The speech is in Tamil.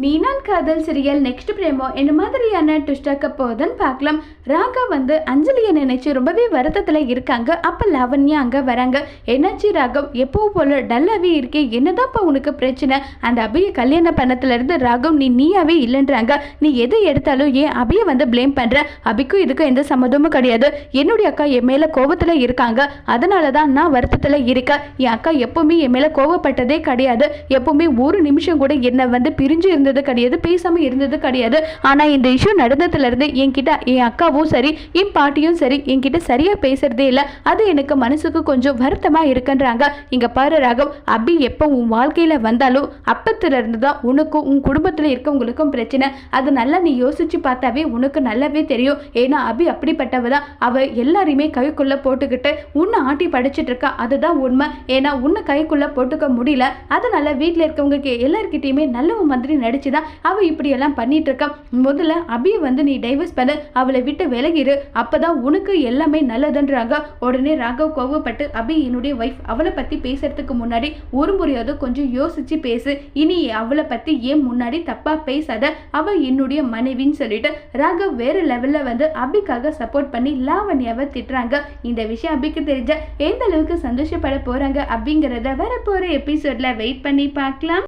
மீனான் காதல் சிறியல் நெக்ஸ்ட் பிரேமோ என்ன மாதிரியான ட்விஸ்டாக்க போகுதுன்னு பார்க்கலாம். ராகா வந்து அஞ்சலியை நினைச்சு ரொம்பவே வருத்தத்தில் இருக்காங்க. அப்போ லாவண்யா அங்கே வராங்க. என்னாச்சு ராகவ்? எப்போ போல டல்லாகவே இருக்கே. என்னதான்ப்பா உனக்கு பிரச்சனை? அந்த அபியை கல்யாண பண்ணத்துலேருந்து ராகவ் நீ நீயாவே இல்லைன்றாங்க. நீ எதை எடுத்தாலும் ஏன் அபியை வந்து ப்ளேம் பண்ணுற அபிக்கும் இதுக்கும் எந்த சம்மதமும் கிடையாது. என்னுடைய அக்கா என் மேலே கோவத்தில் இருக்காங்க. அதனால தான் நான் வருத்தத்தில் இருக்கேன். என் அக்கா எப்பவுமே என் மேலே கோவப்பட்டதே கிடையாது. எப்பவுமே ஒரு நிமிஷம் கூட என்னை வந்து பிரிஞ்சு இருந்தது கிடையாது பேசாமல் இருந்தது கிடையாது. ஆனால் இந்த இஷ்யூ நடந்ததுலேருந்து என்கிட்ட என் அக்காவும் சரி என் பாட்டியும் சரி என்கிட்ட சரியாக பேசுறதே இல்லை. அது எனக்கு மனசுக்கு கொஞ்சம் வருத்தமாக இருக்குன்றாங்க. இங்கே பாரு ராகவ் அபி எப்போ உன் வாழ்க்கையில் வந்தாலும் அப்பத்துல இருந்து தான் உனக்கும் உன் குடும்பத்தில் இருக்கவங்களுக்கும் பிரச்சனை. அது நல்லா நீ யோசிச்சு பார்த்தாவே உனக்கு நல்லாவே தெரியும். ஏன்னா அபி அப்படிப்பட்டவ தான். அவள் எல்லாரையுமே கைக்குள்ளே போட்டுக்கிட்டு உன்னை ஆட்டி படிச்சிட்டு இருக்கா அதுதான் உண்மை. ஏன்னா உன்னை கைக்குள்ளே போட்டுக்க முடியல. அதனால வீட்டில் இருக்கவங்க எல்லார்கிட்டயுமே நல்ல மாதிரி நடிச்சு தான் அவள் இப்படியெல்லாம் பண்ணிட்டு முதல்ல அபியை வந்து நீ டைவர்ஸ் பண்ணு. அவளை விட்டு விலகிரு. அப்பதான் உனக்கு எல்லாமே நல்லதுன்றாங்க. உடனே ராகவ் கோவப்பட்டு அபி என்னுடைய ஒய்ஃப் அவளை பற்றி பேசுறதுக்கு முன்னாடி ஒரு முறையாவது கொஞ்சம் யோசிச்சு பேசு. இனி அவளை பற்றி ஏன் முன்னாடி தப்பாக பேசாத? அவள் என்னுடைய மனைவின்னு சொல்லிட்டு. ராகவ் வேற லெவலில் வந்து அபிக்காக சப்போர்ட் பண்ணி லாவண்யாவை திட்டுறாங்க. இந்த விஷயம் அபிக்கு தெரிஞ்ச எந்த அளவுக்கு சந்தோஷப்பட போறாங்க அப்படிங்கிறத வரப்போகிற எபிசோட்ல வெயிட் பண்ணி பார்க்கலாம்.